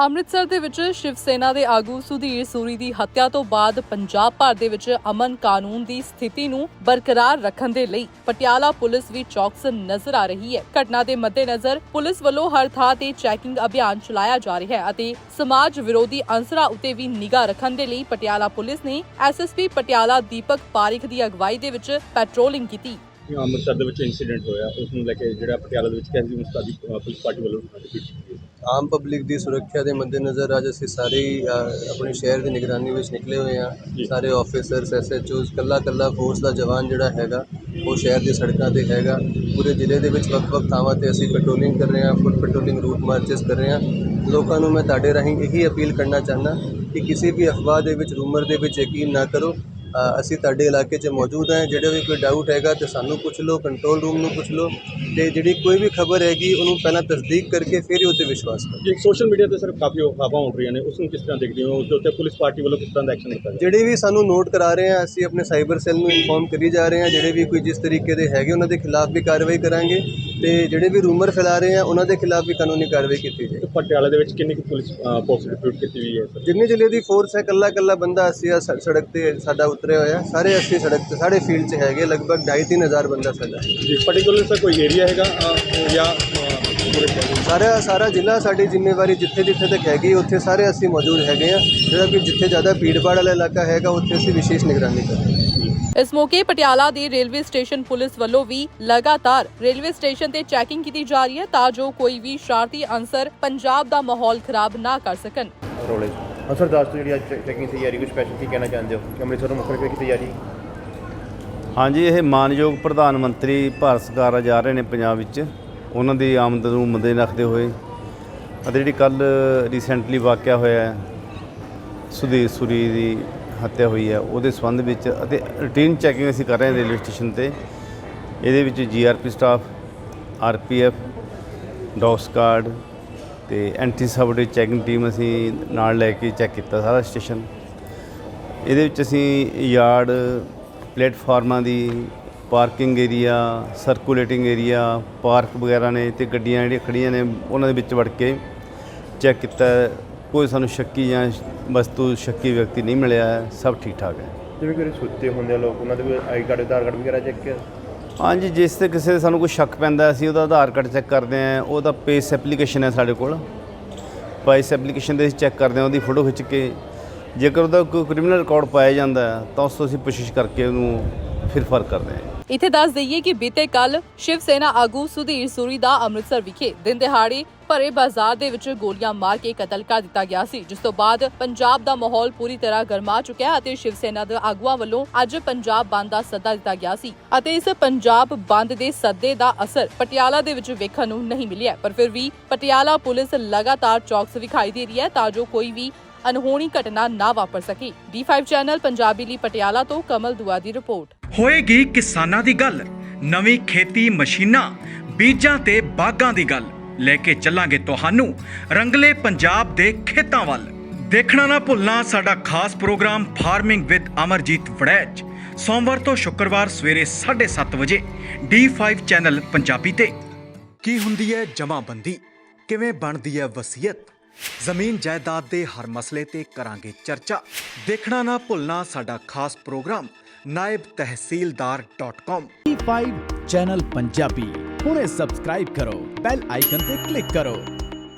ਅੰਮ੍ਰਿਤਸਰ ਦੇ ਵਿੱਚ ਸ਼ਿਵ ਸੈਨਾ ਦੇ ਆਗੂ ਸੁਧੀਰ ਸੂਰੀ ਦੀ ਹੱਤਿਆ ਤੋਂ ਬਾਅਦ ਪੰਜਾਬ ਭਰ ਦੇ ਵਿੱਚ ਅਮਨ ਕਾਨੂੰਨ ਦੀ ਸਥਿਤੀ ਨੂੰ ਬਰਕਰਾਰ ਰੱਖਣ ਦੇ ਲਈ ਪਟਿਆਲਾ ਪੁਲਿਸ ਵੀ ਚੌਕਸ ਨਜ਼ਰ ਆ ਰਹੀ ਹੈ। ਘਟਨਾ ਦੇ ਮੱਦੇਨਜ਼ਰ ਪੁਲਿਸ ਵੱਲੋਂ ਹਰ ਥਾਂ ਤੇ ਚੈਕਿੰਗ ਅਭਿਆਨ ਚਲਾਇਆ ਜਾ ਰਿਹਾ ਹੈ ਅਤੇ ਸਮਾਜ ਵਿਰੋਧੀ ਅੰਸਰਾਂ ਉਤੇ ਵੀ ਨਿਗਾਹ ਰੱਖਣ ਦੇ ਲਈ ਪਟਿਆਲਾ ਪੁਲਿਸ ਨੇ ਐਸਐਸਪੀ ਪਟਿਆਲਾ ਦੀਪਕ ਪਾਰਿਖ ਦੀ ਅਗਵਾਈ ਦੇ ਵਿੱਚ ਪੈਟਰੋਲਿੰਗ ਕੀਤੀ। ਅੰਮ੍ਰਿਤਸਰ ਦੇ ਵਿੱਚ ਇਨਸੀਡੈਂਟ ਹੋਇਆ, ਉਸ ਨੂੰ ਲੈ ਕੇ ਜਿਹੜਾ ਪਟਿਆਲਾ ਦੇ ਵਿੱਚ ਕੈਂਜੀ ਮੁਸਤਾਦੀ ਪੁਲਿਸ ਪਾਰਟੀ ਵੱਲੋਂ ਕੀਤੀ ਆਮ ਪਬਲਿਕ ਦੀ ਸੁਰੱਖਿਆ ਦੇ ਮੱਦੇਨਜ਼ਰ ਅੱਜ ਅਸੀਂ ਸਾਰੇ ਹੀ ਅ, ਆਪਣੇ ਸ਼ਹਿਰ ਦੀ ਨਿਗਰਾਨੀ ਵਿੱਚ ਨਿਕਲੇ ਹੋਏ ਹਾਂ। ਜੀ। ਸਾਰੇ ਆਫੀਸਰਸ ਐਸਐਚਓਸ ਕੱਲਾ ਕੱਲਾ ਫੋਰਸ ਦਾ ਜਵਾਨ ਜਿਹੜਾ ਹੈਗਾ ਉਹ ਸ਼ਹਿਰ ਦੀ ਸੜਕਾਂ ਤੇ ਹੈਗਾ। ਪੂਰੇ ਜ਼ਿਲ੍ਹੇ ਦੇ ਵਿੱਚ ਵੱਖ-ਵੱਖ ਥਾਵਾਂ ਤੇ ਅਸੀਂ ਪੈਟਰੋਲਿੰਗ ਕਰ ਰਹੇ ਹਾਂ ਫੁੱਟ ਪੈਟਰੋਲਿੰਗ ਰੂਟ ਮਾਰਚਸ ਕਰ ਰਹੇ ਹਾਂ। ਲੋਕਾਂ ਨੂੰ ਮੈਂ ਤੁਹਾਡੇ ਰਾਹੀਂ ਇਹੀ ਅਪੀਲ ਕਰਨਾ ਚਾਹੁੰਦਾ ਕਿ ਕਿਸੇ ਵੀ ਅਫਵਾਹ ਦੇ ਵਿੱਚ ਰੂਮਰ ਦੇ ਵਿੱਚ ਯਕੀਨ ਨਾ ਕਰੋ। ਅਸੀਂ ਤੁਹਾਡੇ ਇਲਾਕੇ 'ਚ ਮੌਜੂਦ ਹਾਂ ਜਿਹੜੇ ਵੀ ਕੋਈ ਡਾਊਟ ਹੈਗਾ ਤੇ ਸਾਨੂੰ ਪੁੱਛ ਲਓ ਕੰਟਰੋਲ ਰੂਮ ਨੂੰ ਪੁੱਛ ਲਓ ਤੇ ਜਿਹੜੀ ਕੋਈ ਵੀ ਖਬਰ ਹੈਗੀ ਉਹਨੂੰ ਪਹਿਲਾਂ ਤਸਦੀਕ ਕਰਕੇ ਫਿਰ ਹੀ ਉੱਤੇ ਵਿਸ਼ਵਾਸ ਕਰੋ। ਜੀ ਸੋਸ਼ਲ ਮੀਡੀਆ ਤੇ ਸਰ ਕਾਫੀ ਹਵਾ ਉੱਡ ਰਹੀਆਂ ਨੇ ਉਸ ਨੂੰ ਕਿਸ ਤਰ੍ਹਾਂ ਦੇਖਦੇ ਹੋ? ਉਸ ਦੇ ਉੱਤੇ ਪੁਲਿਸ ਪਾਰਟੀ ਵੱਲੋਂ ਕਿਸ ਤਰ੍ਹਾਂ ਦਾ ਐਕਸ਼ਨ ਲਿੱਤਾ ਜਿਹੜੇ ਵੀ ਸਾਨੂੰ ਨੋਟ ਕਰਾ ਰਹੇ ਆ ਅਸੀਂ ਆਪਣੇ ਸਾਈਬਰ ਸੈੱਲ ਨੂੰ ਇਨਫੋਰਮ ਕਰੀ ਜਾ ਰਹੇ ਹਾਂ ਜਿਹੜੇ ਵੀ ਕੋਈ ਜਿਸ ਤਰੀਕੇ ਦੇ ਹੈਗੇ ਉਹਨਾਂ ਦੇ ਖਿਲਾਫ ਵੀ ਕਾਰਵਾਈ ਕਰਾਂਗੇ। ਤੇ ਜਿਹੜੇ ਵੀ ਰੂਮਰ ਫੈਲਾ ਰਹੇ ਆ ਉਹਨਾਂ ਦੇ ਖਿਲਾਫ ਵੀ ਕਾਨੂੰਨੀ ਕਾਰਵਾਈ ਕੀਤੀ ਜਾਏਗੀ ਤੇ ਪਟਿਆਲਾ ਦੇ ਵਿੱਚ ਕਿੰਨੀ ਕੁ ਪੁਲਿਸ ਫੋਰਸ ਰਿਕਰੂਟ ਕੀਤੀ ਹੋਈ ਹੈ? ਸਰ ਜਿੰਨੇ ਜ਼ਿਲ੍ਹੇ ਦੀ ਫੋਰਸ ਹੈ ਕੱਲਾ ਕੱਲਾ ਬੰਦਾ ਅਸੀਂ ਸੜਕ ਤੇ ਸਾਡਾ ਉਤਰਿਆ ਹੋਇਆ। ਸਾਰੇ ਅਸੀਂ ਸੜਕ ਤੇ ਸਾਰੇ ਫੀਲਡ 'ਚ ਹੈਗੇ ਲਗਭਗ 2.5 ਹਜ਼ਾਰ ਬੰਦਾ ਸਾਡਾ। ਜੀ ਪਰਟੀਕੂਲਰ ਸਰ ਕੋਈ ਏਰੀਆ ਹੈਗਾ ਜਾਂ? ਸਾਰਾ ਸਾਰਾ ਜ਼ਿਲ੍ਹਾ ਸਾਡੀ ਜ਼ਿੰਮੇਵਾਰੀ ਜਿੱਥੇ ਜਿੱਥੇ ਤੱਕ ਹੈਗੀ ਉੱਥੇ ਸਾਰੇ ਅਸੀਂ ਮੌਜੂਦ ਹੈਗੇ ਆ। ਜਿਹੜਾ ਕਿ ਜਿੱਥੇ ਜ਼ਿਆਦਾ ਭੀੜਭਾੜ ਵਾਲਾ ਇਲਾਕਾ ਹੈਗਾ ਉੱਥੇ ਅਸੀਂ ਵਿਸ਼ੇਸ਼ ਨਿਗਰਾਨੀ ਕਰ ਰਹੇ ਹਾਂ। ਇਸ ਮੌਕੇ ਪਟਿਆਲਾ ਦੇ ਰੇਲਵੇ ਸਟੇਸ਼ਨ ਪੁਲਿਸ ਵੱਲੋਂ ਵੀ ਲਗਾਤਾਰ ਰੇਲਵੇ ਸਟੇਸ਼ਨ ਤੇ ਚੈਕਿੰਗ ਕੀਤੀ ਜਾ ਰਹੀ ਹੈ ਤਾਂ ਜੋ ਕੋਈ ਵੀ ਸ਼ਰਾਰਤੀ ਅੰਸਰ ਪੰਜਾਬ ਦਾ ਮਾਹੌਲ ਖਰਾਬ ਨਾ ਕਰ ਸਕਣ। ਰੋਲੇ। ਹਾਂ ਸਰ ਦੱਸ ਦਿਓ ਜਿਹੜੀ ਅੱਜ ਚੈਕਿੰਗ ਤਿਆਰੀ ਕੋਈ ਸਪੈਸ਼ਲ ਕੀ ਕਹਿਣਾ ਚਾਹੁੰਦੇ ਹੋ? ਕਿ ਅੰਮ੍ਰਿਤਸਰ ਨੂੰ ਮੁੱਖ ਰੱਖੇ ਕੀ ਤਿਆਰੀ ਹਾਂਜੀ ਇਹ ਮਾਨਯੋਗ ਪ੍ਰਧਾਨ ਮੰਤਰੀ ਭਾਰਤ ਸਰਕਾਰ ਜਾ ਰਹੇ ਨੇ ਪੰਜਾਬ ਵਿੱਚ। ਉਹਨਾਂ ਦੀ ਆਮਦ ਨੂੰ ਮੱਦੇ ਰੱਖਦੇ ਹੋਏ ਅਤੇ ਜਿਹੜੀ ਕੱਲ ਰੀਸੈਂਟਲੀ ਵਾਕਿਆ ਹੋਇਆ ਹੈ ਸੁਧੀਰ ਸੂਰੀ ਦੀ ਹੱਤਿਆ ਹੋਈ ਹੈ, ਉਹਦੇ ਸੰਬੰਧ ਵਿੱਚ ਅਤੇ ਰੂਟੀਨ ਚੈਕਿੰਗ ਅਸੀਂ ਕਰ ਰਹੇ ਹਾਂ ਰੇਲਵੇ ਸਟੇਸ਼ਨ ਤੇ। ਇਹਦੇ ਵਿੱਚ ਜੀਆਰਪੀ ਸਟਾਫ ਆਰਪੀਐਫ ਡੌਸ ਕਾਰਡ ਤੇ ਐਂਟੀ ਸਬਡੀ ਚੈਕਿੰਗ ਟੀਮ ਅਸੀਂ ਨਾਲ ਲੈ ਕੇ ਚੈੱਕ ਕੀਤਾ ਸਾਰਾ ਸਟੇਸ਼ਨ ਇਹਦੇ ਵਿੱਚ ਅਸੀਂ ਯਾਰਡ ਪਲੇਟਫਾਰਮਾਂ ਦੀ parking area circulating area park ਵਗੈਰਾ ਨੇ ਤੇ ਗੱਡੀਆਂ ਜਿਹੜੀਆਂ ਖੜੀਆਂ ਨੇ, ਉਹਨਾਂ ਦੇ ਵਿੱਚ ਵੜ ਕੇ ਚੈੱਕ ਕੀਤਾ। ਕੋਈ ਸਾਨੂੰ ਸ਼ੱਕੀ ਜਾਂ ਵਸਤੂ ਸ਼ੱਕੀ ਵਿਅਕਤੀ ਨਹੀਂ ਮਿਲਿਆ ਹੈ ਸਭ ਠੀਕ ਠਾਕ ਹੈ। ਜਿਵੇਂ ਕਿ ਸੁੱਤੇ ਹੁੰਦੇ ਆ ਲੋਕ ਉਹਨਾਂ ਦੇ ਆਈ ਕਾਰਡ ਆਧਾਰ ਕਾਰਡ ਵਗੈਰਾ ਚੈੱਕ ਕਰ ਹਾਂਜੀ ਜਿਸ ਤੇ ਕਿਸੇ ਦੇ ਸਾਨੂੰ ਕੋਈ ਸ਼ੱਕ ਪੈਂਦਾ ਅਸੀਂ ਉਹਦਾ ਆਧਾਰ ਕਾਰਡ ਚੈੱਕ ਕਰਦੇ ਹਾਂ ਉਹਦਾ ਪੇਸ ਐਪਲੀਕੇਸ਼ਨ ਹੈ ਸਾਡੇ ਕੋਲ। ਪਾਈਸ ਐਪਲੀਕੇਸ਼ਨ ਦੇ ਅਸੀਂ ਚੈੱਕ ਕਰਦੇ ਹਾਂ ਉਹਦੀ ਫੋਟੋ ਖਿੱਚ ਕੇ। ਜੇਕਰ ਉਹਦਾ ਕੋਈ ਕ੍ਰਿਮੀਨਲ ਰਿਕਾਰਡ ਪਾਇਆ ਜਾਂਦਾ ਤਾਂ ਉਸ ਤੋਂ ਅਸੀਂ ਪੁੱਛਿਸ਼ ਕਰਕੇ ਉਹਨੂੰ ਫਿਰ ਫ਼ਰਕ ਕਰਦੇ ਹਾਂ। ਇੱਥੇ ਦੱਸ ਦਈਏ ਕਿ ਬੀਤੇ ਕੱਲ ਸ਼ਿਵ ਸੈਨਾ ਆਗੂ ਸੁਧੀਰ ਸੂਰੀ ਦਾ ਅੰਮ੍ਰਿਤਸਰ ਵਿਖੇ ਦਿਨ ਦਿਹਾੜੇ ਭਰੇ ਬਾਜ਼ਾਰ ਦੇ ਵਿੱਚ ਗੋਲੀਆਂ ਮਾਰ ਕੇ ਕਤਲ ਕਰ ਦਿੱਤਾ ਗਿਆ ਸੀ, ਜਿਸ ਤੋਂ ਬਾਅਦ ਪੰਜਾਬ ਦਾ ਮਾਹੌਲ ਪੂਰੀ ਤਰ੍ਹਾਂ ਗਰਮਾ ਚੁੱਕਿਆ ਅਤੇ ਸ਼ਿਵ ਸੈਨਾ ਦੇ ਆਗੂਆਂ ਵੱਲੋਂ ਅੱਜ ਪੰਜਾਬ ਬੰਦ ਦਾ ਸੱਦਾ ਦਿੱਤਾ ਗਿਆ ਸੀ ਅਤੇ ਇਸ ਪੰਜਾਬ ਬੰਦ ਦੇ ਸੱਦੇ ਦਾ ਅਸਰ ਪਟਿਆਲਾ ਦੇ ਵਿੱਚ ਵੇਖਣ ਨੂੰ ਨਹੀਂ ਮਿਲਿਆ, ਪਰ ਫਿਰ ਵੀ ਪਟਿਆਲਾ ਪੁਲਿਸ ਲਗਾਤਾਰ ਚੌਕਸ ਵਿਖਾਈ ਦੇ ਰਹੀ ਹੈ ਤਾਂ ਜੋ ਕੋਈ ਵੀ ਅਨਹੋਣੀ ਘਟਨਾ ਨਾ ਵਾਪਰ ਸਕੇ। D5 ਚੈਨਲ ਪੰਜਾਬੀ ਲਈ ਪਟਿਆਲਾ ਤੋਂ ਕਮਲ ਦੁਆ ਦੀ ਰਿਪੋਰਟ। ਹੋਏਗੀ ਕਿਸਾਨਾਂ ਦੀ ਗੱਲ, ਨਵੀਂ ਖੇਤੀ ਮਸ਼ੀਨਾਂ, ਬੀਜਾਂ ਤੇ ਬਾਗਾਂ ਦੀ ਗੱਲ। ਲੈ ਕੇ ਚੱਲਾਂਗੇ ਤੁਹਾਨੂੰ ਰੰਗਲੇ ਪੰਜਾਬ ਦੇ ਖੇਤਾਂ ਵੱਲ। ਦੇਖਣਾ ਨਾ ਭੁੱਲਣਾ ਸਾਡਾ ਖਾਸ programme farming with Amarjit Warraich. ਸੋਮਵਾਰ ਤੋਂ ਸ਼ੁੱਕਰਵਾਰ ਸਵੇਰੇ 7:30 ਵਜੇ D5 ਚੈਨਲ ਪੰਜਾਬੀ ਤੇ। ਕੀ ਹੁੰਦੀ ਹੈ ਜਮਾਬੰਦੀ? ਕਿਵੇਂ ਬਣਦੀ ਹੈ ਵਸੀਅਤ? ਜ਼ਮੀਨ ਜਾਇਦਾਦ ਦੇ ਹਰ ਮਸਲੇ ਤੇ ਕਰਾਂਗੇ ਚਰਚਾ। ਦੇਖਣਾ ਨਾ ਭੁੱਲਣਾ ਸਾਡਾ ਖਾਸ programme naibtehsildar.com E5 channel Punjabi ਹੁਣੇ ਸਬਸਕ੍ਰਾਈਬ ਕਰੋ ਬੈਲ ਆਈਕਨ ਤੇ ਕਲਿੱਕ ਕਰੋ।